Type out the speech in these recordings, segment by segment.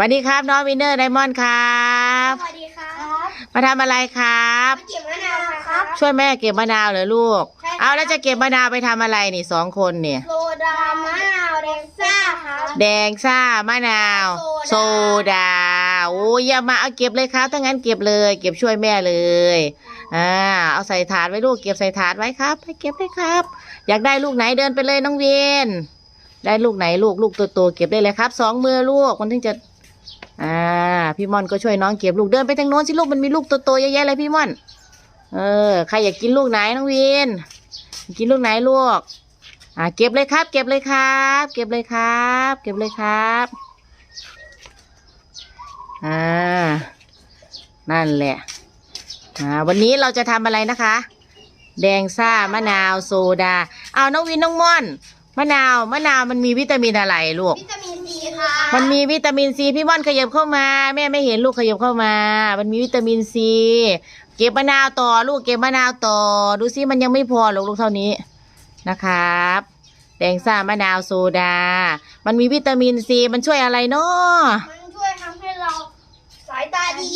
สวัสดีครับน้องวินเนอร์ไดมอนด์ครับ สวัสดีครับมาทำอะไรครับมาเก็บมะนาวครับ ช่วยแม่เก็บมะนาวเหรอลูกใช่ครับเอาแล้วจะเก็บมะนาวไปทำอะไรนี่สองคนเนี่ย โซดามะนาวแดงซ่าครับ แดงซ่ามะนาว โซโซ ดา โอ้ยอย่ามาเอาเก็บเลยครับถ้างั้นเก็บเลย เก็บช่วยแม่เลยอ่าเอาใส่ถาดไว้ลูกเก็บใส่ถาดไว้ครับ ไปเก็บเลยครับ อยากได้ลูกไหนเดินไปเลยน้องเวียนได้ลูกไหนลูกลูกโตๆเก็บได้เลยครับสองมือลูกมันถึงจะ อ่า พี่ม่อนก็ช่วยน้องเก็บลูกเดินไปทางโน้นสิลูกมันมีลูกโตๆเยอะแยะเลยพี่ม่อน เออ ใครอยากกินลูกไหนน้องวิน กินลูกไหนลูก อ่า เก็บเลยครับ เก็บเลยครับ เก็บเลยครับ เก็บเลยครับ อ่า นั่นแหละ อ่า วันนี้เราจะทำอะไรนะคะ แดงซ่ามะนาวโซดา เอาน้องวินน้องม่อน มะนาว มะนาวมันมีวิตามินอะไรลูก วิตามิน ครับมันมีวิตามินซีพี่ม่อนขยับเข้ามา แม่ไม่เห็นลูกขยับเข้ามา มันมีวิตามินซีเก็บมะนาวต่อลูกเก็บมะนาวต่อ ดูซิมันยังไม่พอหรอกลูกเท่านี้นะครับ แดงซ่ามะนาวโซดา มันมีวิตามินซีมันช่วยอะไรเนาะมันช่วยทำให้เราสายตาดี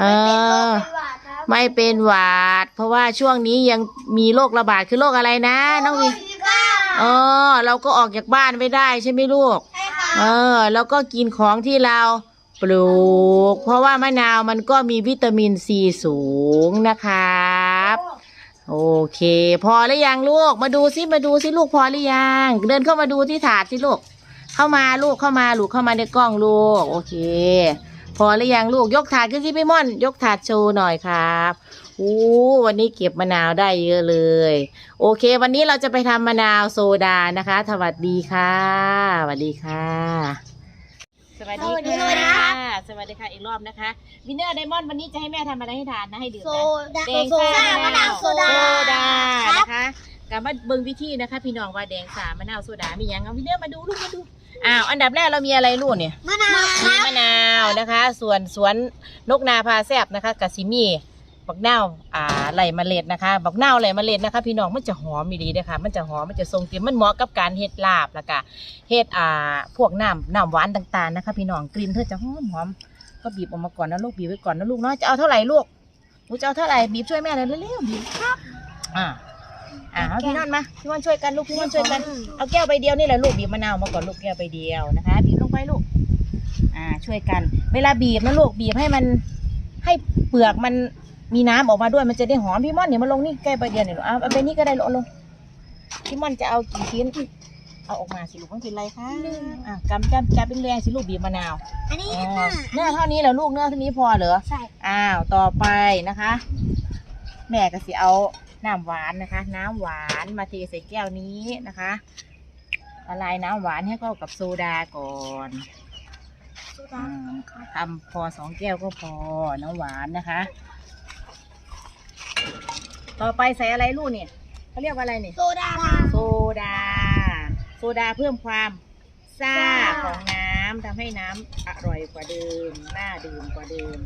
เออไม่เป็นโรคเป็นหวัดครับไม่เป็นหวัด เพราะว่าช่วงนี้ยังมีโรคระบาดคือโรคอะไรนะน้องวิโควิดสิบเก้าเออเราก็ออกจากบ้านไม่ได้ใช่ไหมลูกใช่ครับ เออ แล้วก็กินของที่เราปลูก เพราะว่ามะนาวมันก็มีวิตามินซีสูงนะครับ โอเค พอหรือยังลูก มาดูซิมาดูซิลูกพอหรือยัง เดินเข้ามาดูที่ถาดสิลูก เข้ามาลูกเข้ามาลูกเข้ามาในกล้องลูก โอเค พอหรือยังลูกยกถาดขึ้นสิพี่ม่อน ยกถาดโชว์หน่อยครับ อู้วันนี้เก็บมะนาวได้เยอะเลย โอเค วันนี้เราจะไปทำมะนาวโซดานะคะสวัสดีค่ะสวัสดีค่ะ สวัสดีสวัสดีค่ะครับสวัสดีค่ะอีกรอบนะคะวินเนอร์ไดมอนด์วันนี้จะให้แม่ทำอะไรให้ทานนะให้ดื่มโซนะ ดาแดงโซซ่าดามะนาวโซดาดาครับนะคะกลับมาเบิ่งวิธีนะคะ พี่น้องว่าแดงซ่ามะนาวโซดา มีหยังเอาวินเนอร์มาดูลูกมาดู อ้าว อันดับแรกเรามีอะไรลูกเนี่ย มะนาวคมีรับมะนาวนะคะ ส่วนสวนนกนาพาแซบนะคะกะซิมี บักนาวอ่าไหลเมล็ดนะคะ บักนาวไหลเมล็ดนะคะ พี่น้องมันจะหอมมีดีเลยค่ะมันจะหอมมันจะทรงกลิ่นมันเหมาะกับการเฮ็ดลาบแล้วก็เฮ็ดอ่าพวกน้ำน้ำหวานต่างๆนะคะ พี่น้องกลิ่นเธอจะหอมหอมก็บีบออกมาก่อนนะลูกบีบไว้ก่อนนะลูกเนาะจะเอาเท่าไหร่ลูกหนูจะเอาเท่าไหร่บีบช่วยแม่เลยเร็วๆบีบครับอ่าอ่าเอาพี่นอนมาพี่นอนช่วยกันลูกพี่นอนช่วยกันเอาแก้วใบเดียวนี่แหละลูกบีบมะนาวมาก่อนลูกแก้วใบเดียวนะคะบีบลงไปลูกอ่าช่วยกัน เวลาบีบนะลูกบีบให้มันให้เปลือกมัน มีน้ำออกมาด้วยมันจะได้หอมพี่ม่อนเนี่ยมาลงนี่ใกล้ใบเดียวเนี่ยลูกเอาเอาไปนี่ก็ได้ลูกเอาลงพี่ม่อนจะเอากี่ชิ้นเอาออกมาสิลูกมันเป็นไรคะอะกำจับจับเป็นแรงสิลูกบีบมะนาวอันนี้อ๋อค่ะเนื้อเท่านี้เหรอลูกเนื้อเท่านี้พอเหรอใช่อ้าวต่อไปนะคะ แม่ก็สิเอาน้ำหวานนะคะ น้ำหวานมาเทใส่แก้วนี้นะคะละลายน้ำหวานให้เข้ากับโซดาก่อนโซดาอืมทำพอสองแก้วก็พอน้ำหวานนะคะ ต่อไปใส่อะไรลูกเนี่ยเขาเรียกว่าอะไรเนี่ยโซดาโซดา โซดาเพิ่มความซ่าซ่าของน้ำทำให้น้ำอร่อยกว่าเดิม น่าดื่มกว่าเดิม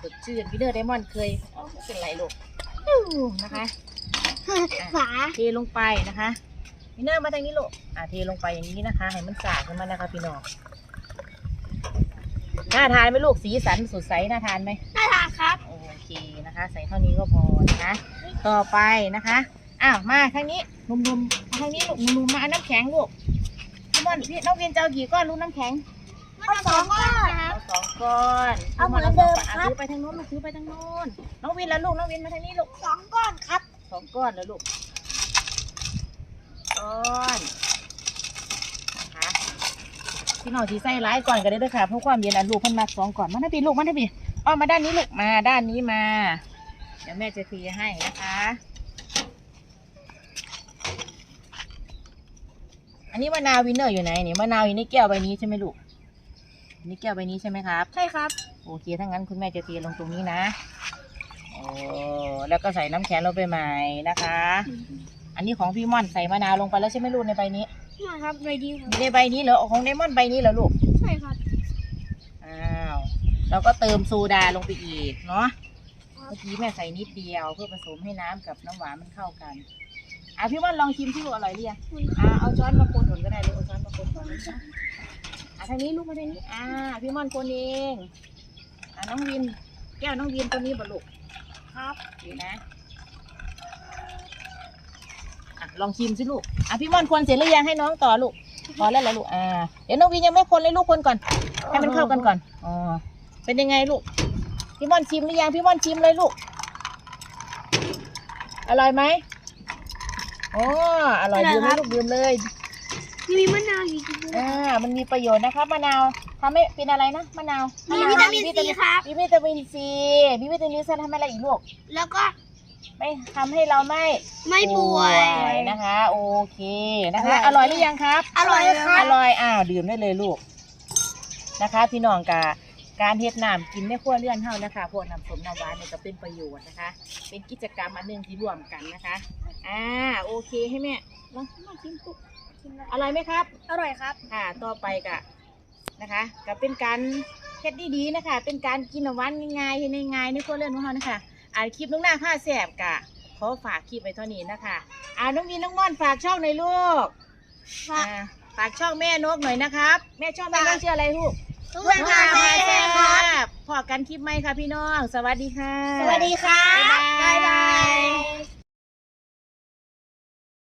สดชื่นพี่เดอร์ไดมอนด์เคยอ๋อไม่เป็นไรลูกอู้นะคะฝาเทลงไปนะคะพี่เนอร์มาทางนี้ลูกอ่าเทลงไปอย่างนี้นะคะให้มันสาดขึ้นมานะคะพี่น้องน่าทานไหมลูกสีสันสดใสน่าทานไหมน่าทานครับโอเคนะคะ ใส่เท่านี้ก็พอนะคะ ต่อไปนะคะอ้าวมาทางนี้หนุ่มๆมาทางนี้ลูกหนุ่มๆมาเอาน้ำแข็งลูกพี่มอนพี่น้องเวียนจะเอากี่ก้อนลูกน้ำแข็งเอาสองก้อนครับ เอาสองก้อนเอาเหมือนพี่เดิมสงก้อนครับอะถือไปทางโน้นลูกถือไปทางโน้นน้องวินแล้วลูกน้องวินมาทางนี้ลูกสองก้อนครับสองก้อนแล้วลูกก้อนนะคะพี่น้องที่ใส่ร้ายก่อนก็ได้ด้วยค่ะเพราะความเย็นอันลูกเพันมาสองก่อนมาหน้าปีลูกมาหน้าปีอ้อมมาด้านนี้ลูกมาด้านนี้มา เดี๋ยวแม่จะทีให้นะคะ อันนี้มะนาววินเนอร์อยู่ไหนเนี่ยมะนาวอยู่ในแก้วใบนี้ใช่ไหมลูกนี่แก้วใบนี้ใช่ไหมครับ ใช่ครับ โอเคถ้างั้นคุณแม่จะเทลงตรงนี้นะโอ้แล้วก็ใส่น้ำแข็งลงไปใหม่นะคะ อันนี้ของพี่ม่อนใส่มะนาวลงไปแล้วใช่ไหมลูกในใบนี้นี่ครับใบดีครับมีในใบนี้เหรอของไดมอนด์ใบนี้เหรอลูก ใช่ครับ อ้าว เราก็เติมโซดาลงไปอีกเนาะ เมื่อกี้แม่ใส่นิดเดียวเพื่อผสมให้น้ำกับน้ำหวานมันเข้ากันอะพี่ม่อนลองชิมที่ลูกอร่อยหรือยังอะเอาช้อนมาคนก่อนก็ได้ลูกเอาช้อนมาคนก่อนนะอะทางนี้ลูกมาทางนี้อ่าพี่ม่อนคนเองอ่าน้องวิน แก้วน้องวินตัวนี้บ่ลูกครับดีนะอะลองชิมสิลูกอะพี่ม่อนคนเสร็จหรือยังให้น้องต่อลูกพอแล้วเหรอลูกอ่าเดี๋ยวน้องวินยังไม่คนเลยลูกคนก่อน ให้มันเข้ากันก่อนอ๋อเป็นยังไงลูก พี่ม่อนชิมหรือยังพี่ม่อนชิมเลยลูก อร่อยไหมอ๋ออร่อยดื่มเลยลูกดื่มเลยมีมะนาวอยู่จริงๆอ่า มันมีประโยชน์นะคะมะนาวทำให้เป็นอะไรนะมะนาวมีะวิวตามินซีครับมีวิตามินซีมีวิตามินซีทำให้อะไรอีกลูก แล้วก็ไม่ทำให้เราไม่ไม่ป่วยนะคะ โอเคนะคะ อร่อยหรือยังครับ อร่อยครับอร่อยอ้าวดื่มได้เลยลูกนะคะ พี่น้องกา การเฮ็ดน้ำกินในครัวเรือนเฮานะคะพวกน้ำส้มน้ำหวานเนี่ยก็เป็นประโยชน์นะคะ เป็นกิจกรรมอันหนึ่งที่ร่วมกันนะคะอ่าโอเคให้แม่ลองมาชิมปุ๊บอร่อยไหมครับ อร่อยครับค่ะต่อไปกะนะคะก็เป็นการเฮ็ดดีๆนะคะ เป็นการกินอาหวานง่ายๆเฮ็ดง่ายๆในครัวเรือนของเรานะคะอ่าคลิปน้องหน้าผ้าแสบกะขอฝากคลิปไว้เท่านี้นะคะอ่าน้องวินน้องม่อนฝากช่องหน่อยลูกฝากอ่าฝากช่องแม่นกหน่อยนะครับ แม่ช่องแม่นกชื่ออะไรลูก ทุกคนพาแซ่ครับพอกันคลิปไหมคะพี่น้อง สวัสดีค่ะ สวัสดีครับบ๊ายบายบ๊ายบาย